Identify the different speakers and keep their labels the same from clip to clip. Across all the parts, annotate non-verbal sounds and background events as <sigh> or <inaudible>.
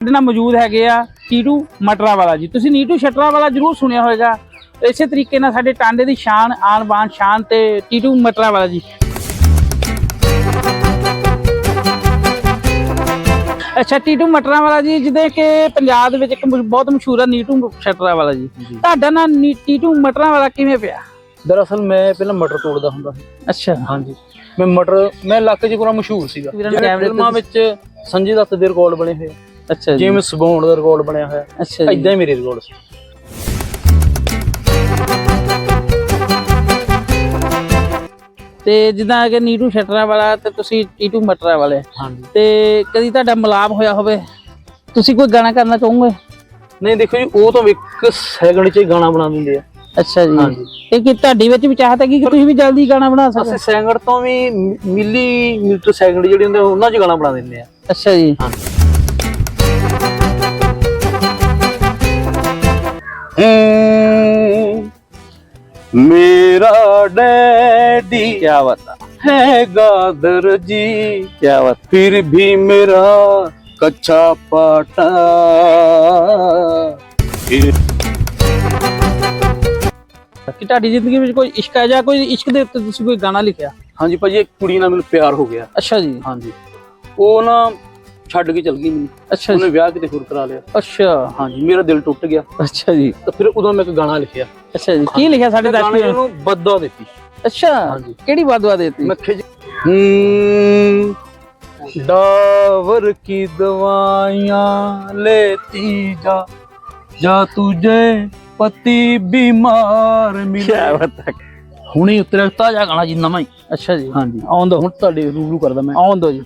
Speaker 1: ਸਾਡੇ ਨਾਲ ਮੌਜੂਦ ਹੈਗੇ ਆ ਟੀਟੂ ਮਟਰਾ ਵਾਲਾ ਜੀ। ਤੁਸੀਂ ਨੀਟੂ ਸ਼ਟਰਾ ਵਾਲਾ ਜਰੂਰ ਸੁਣਿਆ ਹੋਵੇਗਾ। ਇਸੇ ਤਰੀਕੇ ਨਾਲ ਸਾਡੇ ਟਾਂਡੇ ਦੀ ਸ਼ਾਨ ਆਨ ਬਾਨ ਸ਼ਾਨ ਤੇ ਟੀਟੂ ਮਟਰਾ ਵਾਲਾ ਜੀ। ਅੱਛਾ ਟੀਟੂ ਮਟਰਾ ਵਾਲਾ ਜੀ ਜਿਹਦੇ ਕਿ ਪੰਜਾਬ ਦੇ ਵਿੱਚ ਇੱਕ ਬਹੁਤ ਮਸ਼ਹੂਰ ਆ ਨੀਟੂ ਸ਼ਟਰਾ ਵਾਲਾ ਜੀ। ਤੁਹਾਡਾ ਨਾਂ ਨੀ- ਟੀਟੂ ਮਟਰਾ ਵਾਲਾ ਕਿਵੇਂ ਪਿਆ?
Speaker 2: ਦਰਅਸਲ ਮੈਂ ਪਹਿਲਾਂ ਮਟਰ ਤੋੜਦਾ ਹੁੰਦਾ ਸੀ।
Speaker 1: ਅੱਛਾ।
Speaker 2: ਹਾਂਜੀ। ਮੈਂ ਮਟਰ ਮੈਂ ਇਲਾਕੇ 'ਚ ਪੂਰਾ ਮਸ਼ਹੂਰ ਸੀਗਾ।
Speaker 1: ਵੀਰਾਂ ਨੇ
Speaker 2: ਜਿਵੇਂ
Speaker 1: ਕੈਮਰੇ ਤੇ
Speaker 2: ਫਿਲਮਾਂ ਵਿੱਚ ਸੰਜੇ ਦੱਤ ਦੇ ਰਿਕਾਰਡ ਬਣੇ ਹੋਏ ਆ,
Speaker 1: ਅੱਛਾ ਜੀ।
Speaker 2: ਜੇਮਸ ਬੌਂਡ ਦਾ ਰਿਕਾਰਡ ਬਣਿਆ ਹੋਇਆ।
Speaker 1: ਅੱਛਾ ਜੀ।
Speaker 2: ਇਦਾਂ ਹੀ ਮੇਰੇ ਰਿਕਾਰਡ ਸੀ।
Speaker 1: ਤੇ ਜਿੱਦਾਂ ਕਿ ਨੀਟੂ ਸ਼ਟਰਾ ਵਾਲਾ ਤੇ ਤੁਸੀਂ ਟੀਟੂ ਮਟਰਾ ਵਾਲੇ।
Speaker 2: ਹਾਂਜੀ।
Speaker 1: ਤੇ ਕਦੀ ਤੁਹਾਡਾ ਮਿਲਾਪ ਹੋਇਆ ਹੋਵੇ? ਤੁਸੀਂ ਕੋਈ ਗਾਣਾ ਕਰਨਾ ਚਾਹੋਗੇ?
Speaker 2: ਨਹੀਂ ਦੇਖੋ ਜੀ ਉਹ ਤਾਂ ਇੱਕ ਸੈਕਿੰਡ 'ਚ ਹੀ ਗਾਣਾ ਬਣਾ ਦਿੰਦੇ ਆ।
Speaker 1: ਅੱਛਾ ਜੀ।
Speaker 2: ਹਾਂਜੀ।
Speaker 1: ਇਹ ਕਿ ਤੁਹਾਡੀ ਵਿੱਚ ਵੀ ਚਾਹਤ ਹੈ ਕਿ ਤੁਸੀਂ ਵੀ ਜਲਦੀ ਗਾਣਾ ਬਣਾ ਸਕੋ?
Speaker 2: ਅਸੀਂ ਸੈਕਿੰਡ ਤੋਂ ਵੀ ਮਿਲੀ ਮੀਟਰ ਸੈਕਿੰਡ ਜਿਹੜੇ ਹੁੰਦੇ ਉਹਨਾਂ 'ਚ ਗਾਣਾ ਬਣਾ ਦਿੰਦੇ ਆ।
Speaker 1: ਅੱਛਾ ਜੀ।
Speaker 2: ਮੇਰਾ ਡੈਡੀ
Speaker 1: ਕੀ ਬਾਤ ਹੈ
Speaker 2: ਹੈ ਗਾਦਰ ਜੀ
Speaker 1: ਕੀ ਬਾਤ
Speaker 2: फिर भी मेरा कच्चा पाटा फिर
Speaker 1: ਕਿ ਤੁਹਾਡੀ ਜ਼ਿੰਦਗੀ ਵਿੱਚ ਕੋਈ ਇਸ਼ਕ ਹੈ ਜਾਂ ਕੋਈ ਇਸ਼ਕ ਦੇ ਉੱਤੇ ਤੁਸੀਂ ਕੋਈ ਗਾਣਾ ਲਿਖਿਆ
Speaker 2: ਹਾਂਜੀ ਭਾਜੀ ਇੱਕ ਕੁੜੀ ਨਾਲ ਮੈਨੂੰ ਪਿਆਰ ਹੋ ਗਿਆ
Speaker 1: ਅੱਛਾ ਜੀ
Speaker 2: ਹਾਂਜੀ ਉਹ ਨਾ ਛੱਡ ਕੇ ਚਲ ਗਈ ਮੈਨੂੰ
Speaker 1: ਅੱਛਾ
Speaker 2: ਉਹਨੇ
Speaker 1: ਜੀ
Speaker 2: ਵਿਆਹ ਕਿਤੇ ਹੋਰ ਕਰਾ ਲਿਆ
Speaker 1: ਅੱਛਾ
Speaker 2: ਹਾਂਜੀ ਮੇਰਾ ਦਿਲ ਟੁੱਟ ਗਿਆ
Speaker 1: ਅੱਛਾ ਜੀ
Speaker 2: ਤਾਂ ਫਿਰ ਉਦੋਂ ਮੈਂ ਇੱਕ ਗਾਣਾ ਲਿਖਿਆ
Speaker 1: ਅੱਛਾ ਜੀ ਕੀ ਲਿਖਿਆ ਸਾਡੇ
Speaker 2: ਮੈਂ ਗਾਣੇ
Speaker 1: ਦਰਸ਼ਕਾਂ ਨੂੰ
Speaker 2: ਨੂੰ ਬੱਦਾ ਦਿੱਤੀ
Speaker 1: ਅੱਛਾ
Speaker 2: ਹਾਂਜੀ।
Speaker 1: ਕਿਹੜੀ ਬਾਦਵਾ ਦੇਤੀ
Speaker 2: मैं खिज हम्म, डावर की दवाइयां लेती जा जा तुझे पति बीमार
Speaker 1: ਕੀ
Speaker 2: मिले
Speaker 1: ਬਾਤ ਹੈ
Speaker 2: ਹੁਣੇ ਉਤਰਿਆ ਤਾਜ਼ਾ ਗਾਣਾ ਜੀ ਨਵਾਂ ਹੀ
Speaker 1: ਅੱਛਾ ਜੀ
Speaker 2: ਹਾਂਜੀ
Speaker 1: ਆਉਣ ਦੋ
Speaker 2: ਹੁਣ ਤੁਹਾਡੇ ਰੂਬਰੂ ਕਰਦਾ ਮੈਂ
Speaker 1: ਆਉਣ ਦੋ ਜੀ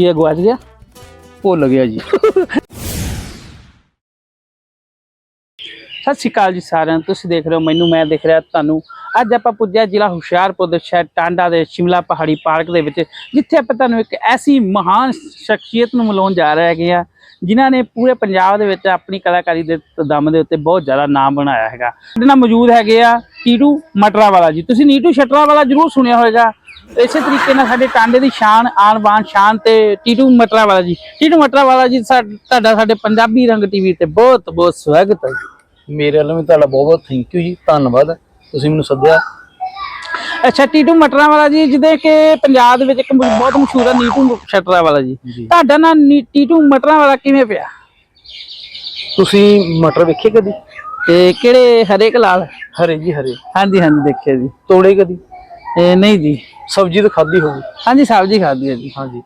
Speaker 1: ਕੀ ਇਹ ਗਵਾਚ ਗਿਆ?
Speaker 2: ਭੁੱਲ ਗਿਆ ਜੀ।
Speaker 1: ਸਤਿ ਸ਼੍ਰੀ ਅਕਾਲ ਜੀ ਸਾਰਿਆਂ ਨੂੰ ਤੁਸੀਂ ਦੇਖ ਰਹੇ ਹੋ ਮੈਨੂੰ ਮੈਂ ਦੇਖ ਰਿਹਾ ਤੁਹਾਨੂੰ। ਅੱਜ ਆਪਾਂ ਪੁੱਜਿਆ ਜ਼ਿਲ੍ਹਾ ਹੁਸ਼ਿਆਰਪੁਰ ਦੇ ਸ਼ਹਿਰ ਟਾਂਡਾ ਦੇ ਸ਼ਿਮਲਾ ਪਹਾੜੀ ਪਾਰਕ ਦੇ ਵਿੱਚ ਜਿੱਥੇ ਆਪਾਂ ਤੁਹਾਨੂੰ ਇੱਕ ਐਸੀ ਮਹਾਨ ਸ਼ਖਸੀਅਤ ਨੂੰ ਮਿਲਾਉਣ ਜਾ ਰਹੇ ਹੈਗੇ ਆ ਜਿਨ੍ਹਾਂ ਨੇ ਪੂਰੇ ਪੰਜਾਬ ਦੇ ਵਿੱਚ ਆਪਣੀ ਕਲਾਕਾਰੀ ਦੇ ਦਮ ਦੇ ਉੱਤੇ ਬਹੁਤ ਜ਼ਿਆਦਾ ਨਾਮ ਬਣਾਇਆ ਹੈਗਾ। ਸਾਡੇ ਨਾਲ ਮੌਜੂਦ ਹੈਗੇ ਆ ਟੀਟੂ ਮਟਰਾ ਵਾਲਾ ਜੀ। ਤੁਸੀਂ ਨੀਟੂ ਸ਼ਟਰਾ ਵਾਲਾ ਜਰੂਰ ਸੁਣਿਆ ਹੋਵੇਗਾ ਇਸੇ ਤਰੀਕੇ ਨਾਲ ਸਾਡੇ ਟਾਂਡੇ ਦੀ ਸ਼ਾਨ ਆਨ ਬਾਨ ਸ਼ਾਨ ਤੇ ਟੀਟੂ ਮਟਰਾ ਵਾਲਾ ਜੀ। ਟੀਟੂ ਮਟਰਾ ਵਾਲਾ ਜੀ ਤੁਹਾਡਾ ਸਾਡੇ ਪੰਜਾਬੀ ਰੰਗ ਟੀਵੀ ਤੇ ਬਹੁਤ ਬਹੁਤ ਸਵਾਗਤ ਹੈ ਜੀ।
Speaker 2: ਮੇਰੇ ਵੱਲੋਂ ਵੀ ਤੁਹਾਡਾ ਬਹੁਤ ਬਹੁਤ ਥੈਂਕ ਯੂ ਜੀ ਧੰਨਵਾਦ। ਤੁਸੀਂ ਮੈਨੂੰ ਸੱਦਿਆ।
Speaker 1: ਅੱਛਾ ਟੀਟੂ ਮਟਰਾ ਵਾਲਾ ਜੀ ਜਿਹਦੇ ਕਿ ਪੰਜਾਬ ਦੇ ਵਿੱਚ ਇੱਕ ਬਹੁਤ ਮਸ਼ਹੂਰ ਆ ਨੀਟੂ ਸ਼ਟਰਾ ਵਾਲਾ ਜੀ। ਤੁਹਾਡਾ ਨਾਂ ਨੀ- ਟੀਟੂ ਮਟਰਾ ਵਾਲਾ ਕਿਵੇਂ ਪਿਆ?
Speaker 2: ਤੁਸੀਂ ਮਟਰ ਵੇਖੇ ਕਦੀ?
Speaker 1: ਤੇ ਕਿਹੜੇ ਹਰੇ ਕਿ ਲਾਲ?
Speaker 2: ਹਰੇ ਜੀ ਹਰੇ।
Speaker 1: ਹਾਂਜੀ ਹਾਂਜੀ ਦੇਖਿਆ ਜੀ।
Speaker 2: ਤੋੜੇ ਕਦੀ?
Speaker 1: ਇਹ ਨਹੀਂ ਜੀ।
Speaker 2: ਸਬਜ਼ੀ ਤਾਂ ਖਾਧੀ ਹੋਊਗੀ।
Speaker 1: ਹਾਂਜੀ ਸਬਜ਼ੀ ਖਾਦੀ ਹੈ ਜੀ।
Speaker 2: ਹਾਂਜੀ।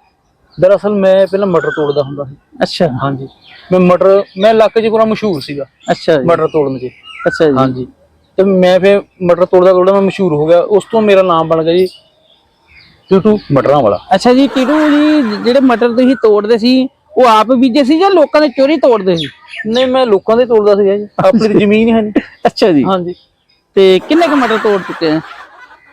Speaker 2: ਦਰਅਸਲ ਮੈਂ ਪਹਿਲਾਂ ਮਟਰ ਤੋੜਦਾ ਹੁੰਦਾ ਸੀ।
Speaker 1: ਅੱਛਾ।
Speaker 2: ਹਾਂਜੀ। ਮੈਂ ਮਟਰ ਮੈਂ ਇਲਾਕੇ 'ਚ ਪੂਰਾ ਮਸ਼ਹੂਰ ਸੀਗਾ।
Speaker 1: ਅੱਛਾ ਜੀ।
Speaker 2: ਮਟਰ ਤੋੜਨ 'ਚ।
Speaker 1: ਅੱਛਾ ਜੀ।
Speaker 2: ਹਾਂਜੀ। ਤੇ ਮੈਂ ਫਿਰ ਮਟਰ ਤੋੜਦਾ ਤੋੜਦਾ ਮੈਂ ਮਸ਼ਹੂਰ ਹੋ ਗਿਆ। ਉਸ ਤੋਂ ਮੇਰਾ ਨਾਮ ਬਣ ਗਿਆ ਜੀ ਟੂਟੂ ਮਟਰਾਂ ਵਾਲਾ।
Speaker 1: ਅੱਛਾ ਜੀ ਟੀਟੂ ਜੀ ਜਿਹੜੇ ਮਟਰ ਤੁਸੀਂ ਤੋੜਦੇ ਸੀ ਉਹ ਆਪ ਬੀਜੇ ਸੀ ਜਾਂ ਲੋਕਾਂ ਨੇ ਚੋਰੀ ਤੋੜਦੇ ਸੀ?
Speaker 2: ਨਹੀਂ ਮੈਂ ਲੋਕਾਂ ਦੇ ਤੋੜਦਾ ਸੀਗਾ ਜੀ। ਆਪਣੀ ਤਾਂ ਜ਼ਮੀਨ ਹੈ ਨਹੀਂ
Speaker 1: ਅੱਛਾ ਜੀ।
Speaker 2: ਹਾਂਜੀ।
Speaker 1: ਤੇ ਕਿੰਨੇ ਕੁ ਮਟਰ ਤੋੜ ਚੁੱਕੇ ਆ?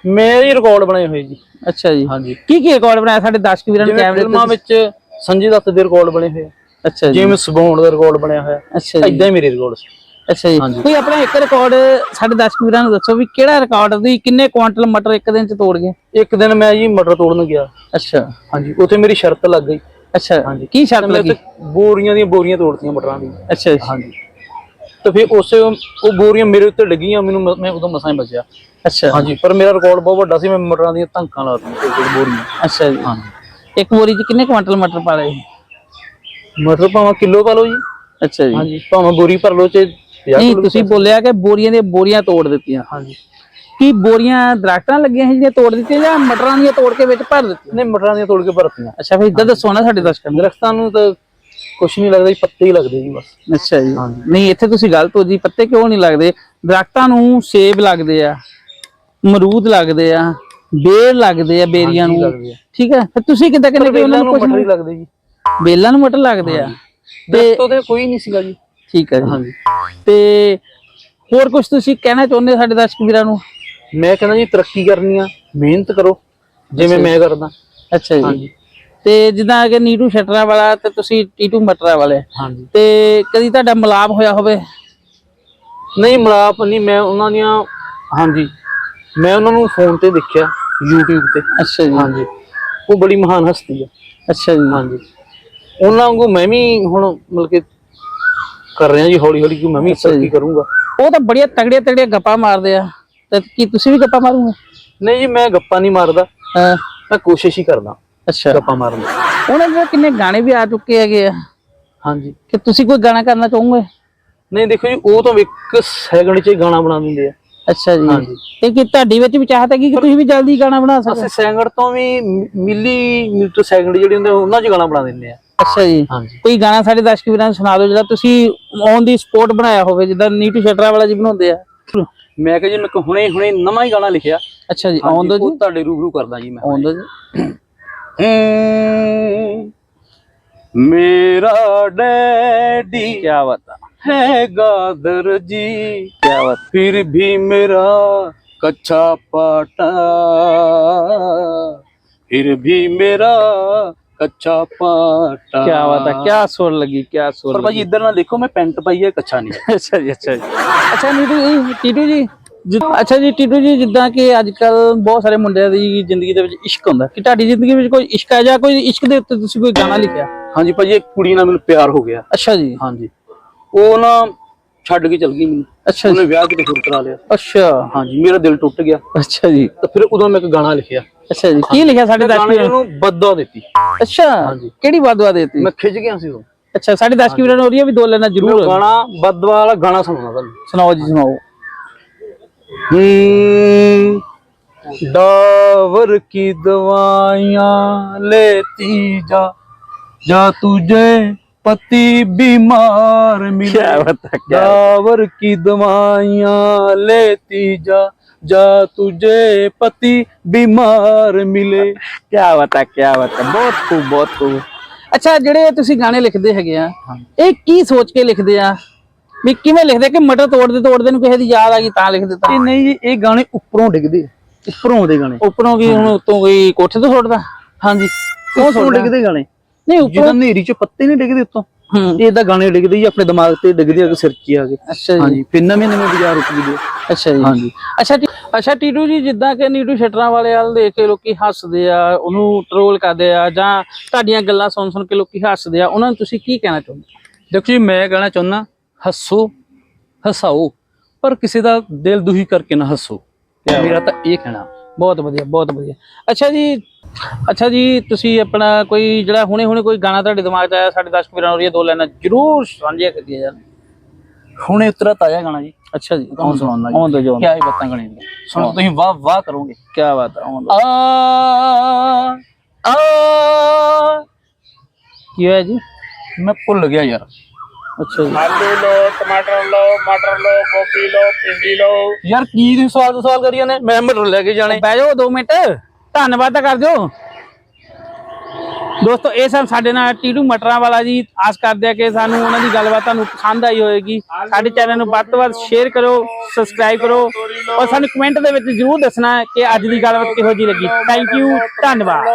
Speaker 2: ਮੈਂ ਜੀ ਰਿਕਾਰਡ ਬਣਾਏ ਹੋਏ ਜੀ।
Speaker 1: ਅੱਛਾ ਜੀ।
Speaker 2: ਹਾਂਜੀ।
Speaker 1: ਕੀ ਕੀ ਰਿਕਾਰਡ ਬਣਾਇਆ? ਸਾਡੇ ਦਰਸ਼ਕ ਵੀਰਾਂ ਨੂੰ
Speaker 2: ਜਿਵੇਂ
Speaker 1: ਕੈਮਰੇ
Speaker 2: ਫਿਲਮਾਂ
Speaker 1: ਤੇ
Speaker 2: ਵਿੱਚ ਸੰਜੇ ਦੱਤ ਦੇ ਰਿਕਾਰਡ ਬਣੇ ਹੋਏ ਆ
Speaker 1: ਅੱਛਾ ਜੀ।
Speaker 2: ਜੇਮਸ ਬੌਂਡ ਦਾ ਰਿਕਾਰਡ ਬਣਿਆ ਹੋਇਆ।
Speaker 1: ਅੱਛਾ ਜੀ।
Speaker 2: ਇਦਾਂ ਹੀ ਮੇਰੇ ਰਿਕਾਰਡ
Speaker 1: ਅੱਛਾ ਜੀ।
Speaker 2: ਹਾਂਜੀ।
Speaker 1: ਕੋਈ ਆਪਣਾ ਇੱਕ ਰਿਕਾਰਡ ਸਾਡੇ ਦਰਸ਼ਕ ਵੀਰਾਂ ਨੂੰ ਦੱਸੋ ਵੀ ਕਿਹੜਾ ਰਿਕਾਰਡ ਤੁਸੀਂ ਕਿੰਨੇ ਕੁਆਂਟਲ ਮਟਰ ਇੱਕ ਦਿਨ ਚ ਤੋੜ ਗਏ?
Speaker 2: ਇੱਕ ਦਿਨ ਮੈਂ ਜੀ ਮਟਰ ਤੋੜਨ ਗਿਆ।
Speaker 1: ਅੱਛਾ।
Speaker 2: ਹਾਂਜੀ ਉੱਥੇ ਮੇਰੀ ਸ਼ਰਤ ਲੱਗ ਗਈ।
Speaker 1: ਅੱਛਾ।
Speaker 2: ਹਾਂਜੀ।
Speaker 1: ਕੀ ਸ਼ਰਤ
Speaker 2: ਮੈਂ
Speaker 1: ਲੱਗੀ?
Speaker 2: ਉੱਥੇ ਬੋਰੀਆਂ ਦੀਆਂ ਬੋਰੀਆਂ ਤੋੜਤੀਆਂ ਮਟਰਾਂ ਦੀਆਂ।
Speaker 1: ਅੱਛਾ ਜੀ।
Speaker 2: ਹਾਂਜੀ। ਤੇ ਫਿਰ ਉਸੇ ਉਹ ਬੋਰੀਆਂ ਮੇਰੇ ਉੱਤੇ ਡਿੱਗੀਆਂ ਮੈਨੂੰ ਮ- ਮੈਂ ਉਦੋਂ ਮਸਾਂ ਹੀ ਬਚਿਆ।
Speaker 1: ਅੱਛਾ।
Speaker 2: ਹਾਂਜੀ ਪਰ ਮੇਰਾ ਰਿਕਾਰਡ ਬਹੁਤ ਵੱਡਾ ਸੀ ਮੈਂ ਮਟਰਾਂ ਦੀਆਂ ਧੰਕਾਂ ਇੱਕ ਇੱਕ ਬੋਰੀਆਂ।
Speaker 1: ਅੱਛਾ ਜੀ।
Speaker 2: ਹਾਂਜੀ।
Speaker 1: ਇੱਕ ਬੋਰੀ ਚ ਕਿੰਨੇ ਕੁਆਂਟਲ ਮਟਰ ਪਾ ਲਏ
Speaker 2: ਮਟਰ ਭਾਵੇਂ ਕਿਲੋ ਪਾ ਲਓ ਜੀ।
Speaker 1: ਅੱਛਾ ਜੀ।
Speaker 2: ਹਾਂਜੀ ਭਾਵੇਂ ਬੋਰੀ ਭਰ ਲਓ ਚ 50
Speaker 1: ਨਹੀਂ ਤੁਸੀਂ ਬੋਲਿਆ ਕਿ ਬੋਰੀਆਂ ਦੀਆਂ ਬੋਰੀਆਂ ਤੋੜ ਦਿੱਤੀਆਂ।
Speaker 2: ਹਾਂਜੀ।
Speaker 1: ਕੀ ਬੋਰੀਆਂ ਦਰਖਤਾਂ ਲੱਗੀਆਂ ਸੀ ਜਿਹੜੀਆਂ ਤੋੜ ਦਿੱਤੀਆਂ ਜਾਂ ਮਟਰਾਂ ਦੀਆਂ ਤੋੜ ਕੇ ਵਿੱਚ ਭਰ ਦਿੱਤੀਆਂ?
Speaker 2: ਨਹੀਂ ਮਟਰਾਂ ਦੀਆਂ ਤੋੜ ਕੇ ਭਰਤੀਆਂ।
Speaker 1: ਅੱਛਾ ਫਿਰ ਇਦਾਂ ਦੱਸੋ ਨਾ ਸਾਡੇ ਦਰਸ਼ਕਾਂ ਨੂੰ।
Speaker 2: ਦਰਖਤਾਂ ਨੂੰ ਤਾਂ ਕੁਛ ਨਹੀਂ ਲੱਗਦਾ ਜੀ ਪੱਤੇ ਹੀ ਲੱਗਦੇ ਜੀ ਬਸ।
Speaker 1: ਅੱਛਾ ਜੀ। ਨਹੀਂ ਇੱਥੇ ਤੁਸੀਂ ਗਲਤ ਹੋ ਜੀ ਪੱਤੇ ਕਿਉਂ ਨਹੀਂ ਲੱਗਦੇ? ਦਰਖਤਾਂ ਨੂੰ ਸੇਬ ਲੱਗਦੇ ਆ। ਅਮਰੂਦ ਲੱਗਦੇ ਆ ਬੇਰ ਲੱਗਦੇ ਆ ਬੇਰੀਆਂ
Speaker 2: ਹਾਂਜੀ,
Speaker 1: ਨੂੰ।
Speaker 2: ਲੱਗਦੇ ਆ।
Speaker 1: ਠੀਕ ਹੈ? ਫਿਰ ਤੁਸੀਂ ਕਿੱਦਾਂ ਕਹਿੰਦੇ ਕਿ ਉਹਨਾਂ ਨੂੰ ਕੁਝ
Speaker 2: ਮਟਰ ਹੀ ਲੱਗਦੇ ਜੀ।
Speaker 1: ਬੇਲਾਂ ਨੂੰ ਮਟਰ ਲੱਗਦੇ ਆ।
Speaker 2: ਦਰਖਤ ਉਹਦੇ ਕੋਈ ਨਹੀਂ ਸੀਗਾ ਜੀ।
Speaker 1: ਠੀਕ ਹੈ ਜੀ।
Speaker 2: ਹਾਂਜੀ।
Speaker 1: ਤੇ ਹੋਰ ਕੁਝ ਤੁਸੀਂ ਕਹਿਣਾ ਚਾਹੁੰਦੇ ਹੋ ਸਾਡੇ ਦਰਸ਼ਕ ਵੀਰਾਂ ਨੂੰ?
Speaker 2: ਮੈਂ ਕਹਿੰਦਾ ਜੀ ਤਰੱਕੀ ਕਰਨੀ ਆ ਮਿਹਨਤ ਕਰੋ ਜਿਵੇਂ ਮੈਂ ਕਰਦਾ।
Speaker 1: ਅੱਛਾ ਜੀ।
Speaker 2: ਹਾਂਜੀ।
Speaker 1: ਤੇ ਜਿੱਦਾਂ ਕਿ ਨੀਟੂ ਸ਼ਟਰਾ ਵਾਲਾ ਤੇ ਤੁਸੀਂ ਟੀਟੂ ਮਟਰਾ ਵਾਲੇ
Speaker 2: ਹਾਂਜੀ।
Speaker 1: ਤੇ ਕਦੀ ਤੁਹਾਡਾ ਮਿਲਾਪ ਹੋਇਆ ਹੋਵੇ?
Speaker 2: ਨਹੀਂ ਮਲਾਪ ਨਹੀਂ ਮੈਂ ਉਹਨਾਂ ਦੀਆਂ ਹਾਂਜੀ। ਮੈਂ ਉਹਨਾਂ ਨੂੰ ਫੋਨ ਤੇ ਦੇਖਿਆ YouTube ਤੇ।
Speaker 1: ਅੱਛਾ ਜੀ।
Speaker 2: ਹਾਂਜੀ। ਉਹ ਬੜੀ ਮਹਾਨ ਹਸਤੀ ਆ।
Speaker 1: ਅੱਛਾ ਜੀ।
Speaker 2: ਹਾਂਜੀ। ਉਹਨਾਂ ਵਾਂਗੂ ਮੈਂ ਵੀ ਹੁਣ ਮਤਲਬ ਕਿ ਕਰ ਰਿਹਾ ਜੀ ਹੌਲੀ ਹੌਲੀ ਕਿ ਮੈਂ ਵੀ। ਤਰੱਕੀ ਕਰੂੰਗਾ।
Speaker 1: ਉਹ ਤਾਂ ਬੜੀਆਂ ਤਗੜੀਆਂ ਤਗੜੀਆਂ ਗੱਪਾਂ ਮਾਰਦੇ ਆ। ਤੇ ਕੀ ਤੁਸੀਂ ਵੀ ਗੱਪਾਂ ਮਾਰੋਗੇ?
Speaker 2: ਨਹੀਂ ਜੀ ਮੈਂ ਗੱਪਾਂ ਨਹੀਂ ਮਾਰਦਾ।
Speaker 1: ਹਾਂ।
Speaker 2: ਮੈਂ ਕੋਸ਼ਿਸ਼ ਹੀ ਕਰਦਾ
Speaker 1: ਅੱਛਾ।
Speaker 2: ਗੱਪਾਂ ਮਾਰਨ ਦੀ।
Speaker 1: ਉਹਨਾਂ ਦੇ ਕਿੰਨੇ ਗਾਣੇ ਵੀ ਆ ਚੁੱਕੇ ਹੈਗੇ ਆ।
Speaker 2: ਹਾਂਜੀ।
Speaker 1: ਕਿ ਤੁਸੀਂ ਕੋਈ ਗਾਣਾ ਕਰਨਾ ਚਾਹੋਗੇ?
Speaker 2: ਨਹੀਂ ਦੇਖੋ ਜੀ ਉਹ ਤਾਂ ਇੱਕ ਸੈਕਿੰਡ 'ਚ ਹੀ ਗਾਣਾ ਬਣਾ ਦਿੰਦੇ ਆ।
Speaker 1: ਅੱਛਾ ਜੀ।
Speaker 2: ਹਾਂਜੀ।
Speaker 1: ਤੇ ਕੀ ਤੁਹਾਡੀ ਵਿੱਚ ਵੀ ਚਾਹਤ ਹੈਗੀ ਕਿ ਤੁਸੀਂ ਵੀ ਜਲਦੀ ਗਾਣਾ ਬਣਾ ਸਕੋ?
Speaker 2: ਅਸੀਂ ਸੈਕਿੰਡ ਤੋਂ ਵੀ ਮਿਲੀ ਮੀਟਰ ਸੈਕਿੰਡ ਜਿਹੜੇ ਹੁੰਦੇ ਆ, ਉਹਨਾਂ 'ਚ ਗਾਣਾ ਬਣਾ ਦਿੰਦੇ ਆ।
Speaker 1: ਅੱਛਾ ਜੀ।
Speaker 2: ਹਾਂਜੀ।
Speaker 1: ਕੋਈ ਗਾਣਾ ਸਾਡੇ ਦਰਸ਼ਕ ਵੀਰਾਂ ਨੂੰ ਸੁਣਾ ਦਿਓ ਜਿਹੜਾ ਤੁਸੀਂ ਔਨ ਦੀ ਸਪੋਰਟ ਬਣਾਇਆ ਹੋਵੇ ਜਿੱਦਾਂ ਨੀਟੂ ਸ਼ਟਰਾ ਵਾਲਾ ਜੀ ਬਣਾਉਂਦੇ ਆ।
Speaker 2: ਮੈਂ ਕਿਹਾ ਜੀ ਮੈਂ ਇੱਕ ਹੁਣੇ ਹੁਣੇ ਨਵਾਂ ਹੀ ਗਾਣਾ ਲਿਖਿਆ।
Speaker 1: ਅੱਛਾ ਜੀ ਔਨ ਦਾ ਜੀ?
Speaker 2: ਉਹ ਤੁਹਾਡੇ ਰੂਬਰੂ ਕਰਦਾ ਜੀ ਮੈਂ।
Speaker 1: ਔਨ ਦਾ ਜੀ
Speaker 2: ਮੇਰਾ ਡੈਡੀ
Speaker 1: ਕੀ ਬਾਤ ਆ।
Speaker 2: ਹੈ ਗਾਦਰ ਜੀ
Speaker 1: ਕੀ ਬਾਤ
Speaker 2: फिर भी मेरा कच्चा पाटा फिर भी मेरा ਕੱਚਾ ਪਾਟਾ
Speaker 1: ਕੀ ਬਾਤ ਆ ਕੀ ਸੁਰ ਲੱਗੀ ਕੀ ਸੁਰ
Speaker 2: ਪਰ ਭਾਜੀ ਇੱਧਰ ਨਾ ਦੇਖੋ ਮੈਂ ਪੈਂਟ ਪਾਈ ਹੈ ਕੱਚਾ ਨਹੀਂ <laughs> ਹੈ।
Speaker 1: ਅੱਛਾ ਜੀ ਅੱਛਾ ਜੀ ਅੱਛਾ ਨੀਟੂ ਜੀ ਟੀਟੂ ਜੀ ਜਿ- ਅੱਛਾ ਜੀ ਟੀਟੂ ਜੀ ਜਿੱਦਾਂ ਕਿ ਅੱਜ ਕੱਲ ਬਹੁਤ ਸਾਰੇ ਮੁੰਡਿਆਂ ਦੀ ਜ਼ਿੰਦਗੀ ਦੇ ਵਿੱਚ ਇਸ਼ਕ ਹੁੰਦਾ ਕਿ ਤੁਹਾਡੀ ਜ਼ਿੰਦਗੀ ਵਿੱਚ ਕੋਈ ਇਸ਼ਕ ਹੈ ਜਾਂ ਕੋਈ ਇਸ਼ਕ ਦੇ ਉੱਤੇ ਤੁਸੀਂ ਕੋਈ ਗਾਣਾ ਲਿਖਿਆ
Speaker 2: ਹਾਂਜੀ ਭਾਜੀ ਇੱਕ ਕੁੜੀ ਨਾਲ ਮੈਨੂੰ ਪਿਆਰ ਹੋ ਗਿਆ
Speaker 1: ਅੱਛਾ ਜੀ
Speaker 2: ਹਾਂਜੀ ਉਹ ਨਾ ਛੱਡ ਕੇ ਚਲ ਗਈ ਮੈਨੂੰ
Speaker 1: ਅੱਛਾ ਜੀ
Speaker 2: ਉਹਨੇ ਵਿਆਹ ਕਿਤੇ ਹੋਰ ਕਰਾ ਲਿਆ
Speaker 1: ਅੱਛਾ
Speaker 2: ਹਾਂਜੀ ਮੇਰਾ ਦਿਲ ਟੁੱਟ ਗਿਆ
Speaker 1: ਅੱਛਾ ਜੀ
Speaker 2: ਤਾਂ ਫਿਰ ਉਦੋਂ ਮੈਂ ਇੱਕ ਗਾਣਾ ਲਿਖਿਆ
Speaker 1: ਅੱਛਾ ਜੀ ਕੀ ਲਿਖਿਆ ਸਾਡੇ ਦਰਸ਼ਕ
Speaker 2: ਗਾਣੇ
Speaker 1: ਵੀਰਾਂ ਨੂੰ
Speaker 2: ਨੂੰ ਬਦਦੁਆ ਦਿੱਤੀ
Speaker 1: ਅੱਛਾ
Speaker 2: ਹਾਂਜੀ।
Speaker 1: ਕਿਹੜੀ ਬਾਦਵਾ ਦੇਤੀ
Speaker 2: ਮੈਂ ਖਿੱਚ ਗਿਆ ਸੀ ਉਹ
Speaker 1: ਅੱਛਾ ਸਾਡੇ ਦਰਸ਼ਕ ਵੀਰਾਂ ਨੂੰ ਉਹਦੀਆਂ ਵੀ ਦੋ ਲੈਣਾ
Speaker 2: ਮੈਂ
Speaker 1: ਜ਼ਰੂਰ
Speaker 2: ਉਹ ਗਾਣਾ ਬਦਦੁਆ ਵਾਲਾ ਗਾਣਾ ਸੁਣਾਉਣਾ ਤੁਹਾਨੂੰ
Speaker 1: ਸੁਣਾਓ ਜੀ ਸੁਣਾਓ
Speaker 2: हम्म, डावर की दवाइयां लेती जा जा तुझे पति बीमार मिले
Speaker 1: क्या बता क्या
Speaker 2: डावर की दवाइयां लेती जा जा तुझे पति बीमार मिले
Speaker 1: ਕੀ ਬਤਾ ਕੀ ਬਤਾ ਬਹੁਤ ਖੂਬ ਬਹੁਤ ਖੂਬ ਅੱਛਾ ਜਿਹੜੇ ਤੁਸੀਂ ਗਾਣੇ ਲਿਖਦੇ ਹੈਗੇ ਆ ਇਹ ਕੀ ਸੋਚ ਕੇ ਲਿਖਦੇ ਆ ਵੀ ਕਿਵੇਂ ਲਿਖਦੇ ਕਿ ਮਟਰ ਤੋੜਦੇ ਤੋੜਦੇ ਨੂੰ ਕਿਸੇ ਦੀ ਯਾਦ ਆ ਗਈ ਤਾਂ ਲਿਖ ਦਿੱਤਾ
Speaker 2: ਇਹ ਨਹੀਂ ਜੀ ਇਹ ਗਾਣੇ ਉੱਪਰੋਂ ਡਿੱਗਦੇ ਉੱਪਰੋਂ ਦੇ ਗਾਣੇ
Speaker 1: ਉੱਪਰੋਂ ਕੀ ਹੁਣ ਉਤੋਂ ਕੋਈ ਕੋਠੇ ਤੋਂ ਸੁੱਟਦਾ
Speaker 2: ਹਾਂਜੀ
Speaker 1: ਕੌਣ
Speaker 2: ਉੱਪਰੋਂ
Speaker 1: ਸੁਣਦਾ?
Speaker 2: ਡਿੱਗਦੇ ਗਾਣੇ
Speaker 1: ਨਹੀਂ ਉੱਪਰੋਂ
Speaker 2: ਜਦੋਂ ਹਨੇਰੀ ਚ ਪੱਤੇ ਨਹੀਂ ਡਿੱਗਦੇ ਉੱਤੋਂ।
Speaker 1: ਹੂੰ
Speaker 2: ਇਹ ਤਾਂ ਗਾਣੇ ਡਿੱਗਦੇ ਜੀ ਆਪਣੇ ਦਿਮਾਗ ਤੇ ਡਿੱਗਦੇ ਆ ਕੇ ਸਿਰ 'ਚ ਹੀ ਆ ਕੇ
Speaker 1: ਅੱਛਾ ਜੀ।
Speaker 2: ਹਾਂਜੀ ਫਿਰ ਨਵੇਂ ਨਵੇਂ ਬਾਜ਼ਾਰ ਉੱਠਦੇ
Speaker 1: ਅੱਛਾ ਜੀ।
Speaker 2: ਹਾਂਜੀ।
Speaker 1: ਅੱਛਾ ਅੱਛਾ ਟੀਟੂ ਜੀ ਜਿੱਦਾਂ ਕਿ ਨੀਟੂ ਸ਼ਟਰਾਂ ਵਾਲੇ ਵੱਲ ਦੇਖ ਕੇ ਲੋਕੀ ਹੱਸਦੇ ਆ ਉਹਨੂੰ ਟਰੋਲ ਕਰਦੇ ਆ ਜਾਂ ਤੁਹਾਡੀਆਂ ਗੱਲਾਂ ਸੁਣ ਸੁਣ ਕੇ ਲੋਕੀ ਹੱਸਦੇ ਆ ਉਹਨਾਂ ਨੂੰ ਤੁਸੀਂ ਕੀ ਕਹਿਣਾ ਚਾਹੁੰਦੇ?
Speaker 2: ਦੇਖੋ ਜੀ ਮੈਂ ਕਹਿਣਾ ਚਾਹੁੰਦਾ ਹੱਸੋ ਹਸਾਓ ਪਰ ਕਿਸੇ ਦਾ ਦਿਲ ਦੁਖੀ ਕਰਕੇ ਨਾ ਹੱਸੋ। ਮੇਰਾ ਤਾਂ ਇਹ ਕਹਿਣਾ।
Speaker 1: ਬਹੁਤ ਵਧੀਆ ਬਹੁਤ ਵਧੀਆ। ਅੱਛਾ ਜੀ ਅੱਛਾ ਜੀ ਤੁਸੀਂ ਆਪਣਾ ਕੋਈ ਜਿਹੜਾ ਹੁਣੇ ਹੁਣੇ ਕੋਈ ਗਾਣਾ ਤੁਹਾਡੇ ਦਿਮਾਗ 'ਚ ਆਇਆ ਸਾਡੇ ਦਰਸ਼ਕ ਵੀਰਾਂ ਨੂੰ ਉਹਦੀਆਂ ਦੋ ਲਾਈਨਾਂ ਜ਼ਰੂਰ ਸਾਂਝੀਆਂ ਕੀਤੀਆਂ ਜਾਣ।
Speaker 2: ਹੁਣੇ ਉਤਰਾ ਤਾਜ਼ਾ ਗਾਣਾ ਜੀ।
Speaker 1: ਅੱਛਾ ਜੀ
Speaker 2: ਤੁਹਾਨੂੰ ਸੁਣਾਉਣਾ ਜੀ?
Speaker 1: ਆਉਣ ਦੋ ਜੋ
Speaker 2: ਕਿਆ ਹੀ ਬਾਤਾਂ ਗਾਣੇ ਦੀਆਂ ਸੁਣੋ ਤੁਸੀਂ ਵਾਹ ਵਾਹ ਕਰੋਗੇ।
Speaker 1: ਕੀ ਬਾਤ ਦਿਓ।
Speaker 2: ਆ ਆ।
Speaker 1: ਕੀ ਹੋਇਆ ਜੀ?
Speaker 2: ਮੈਂ ਭੁੱਲ ਗਿਆ ਯਾਰ।
Speaker 1: ਅੱਛਾ ਜੀ।
Speaker 3: ਆਲੂ ਲੋ ਟਮਾਟਰ ਲੋ ਮਟਰ ਲੋ ਗੋਭੀ ਲੋ ਭਿੰਡੀ ਲੋ
Speaker 2: ਯਾਰ ਕੀ ਤੁਸੀਂ ਸਵਾਲ ਸਵਾਲ ਕਰੀਆਂ ਨੇ? ਮੈਂ ਮਟਰ ਲੈ ਕੇ ਜਾਣੇ।
Speaker 1: ਬਹਿ ਜਾਓ 2 ਮਿੰਟ। ਧੰਨਵਾਦ ਤਾਂ ਕਰ ਦਿਓ। ਦੋਸਤੋ ਇਹ ਸਭ ਸਾਡੇ ਨਾਲ ਟੀਟੂ ਮਟਰਾਂ ਵਾਲਾ ਜੀ। ਆਸ ਕਰਦੇ ਆ ਕਿ ਸਾਨੂੰ ਉਹਨਾਂ ਦੀ ਗੱਲਬਾਤ ਤੁਹਾਨੂੰ ਪਸੰਦ ਆਈ ਹੋਵੇਗੀ ਸਾਡੇ ਚੈਨਲ ਨੂੰ ਵੱਧ ਤੋਂ ਵੱਧ ਸ਼ੇਅਰ ਕਰੋ ਸਬਸਕ੍ਰਾਈਬ ਕਰੋ। ਔਰ ਸਾਨੂੰ ਕਮੈਂਟ ਦੇ ਵਿੱਚ ਜਰੂਰ ਦੱਸਣਾ ਕਿ ਅੱਜ ਦੀ ਗੱਲਬਾਤ ਕਿਹੋ ਜਿਹੀ ਲੱਗੀ। ਥੈਂਕ ਯੂ ਧੰਨਵਾਦ।